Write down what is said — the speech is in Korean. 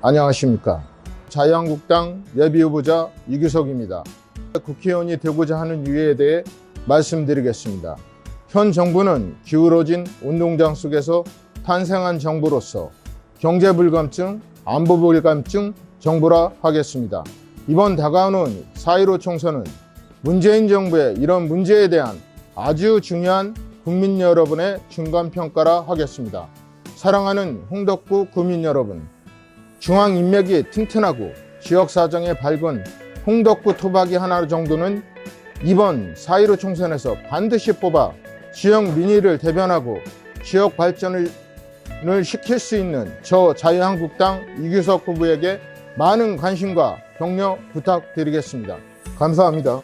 안녕하십니까. 자유한국당 예비후보자 이규석입니다. 국회의원이 되고자 하는 이유에 대해 말씀드리겠습니다. 현 정부는 기울어진 운동장 속에서 탄생한 정부로서 경제불감증, 안보불감증 정부라 하겠습니다. 이번 다가오는 4.15 총선은 문재인 정부의 이런 문제에 대한 아주 중요한 국민 여러분의 중간평가라 하겠습니다. 사랑하는 홍덕구 국민 여러분, 중앙 인맥이 튼튼하고 지역 사정에 밝은 홍덕구 토박이 하나 정도는 이번 4.15 총선에서 반드시 뽑아 지역 민의를 대변하고 지역 발전을 시킬 수 있는 저 자유한국당 이규석 후보에게 많은 관심과 격려 부탁드리겠습니다. 감사합니다.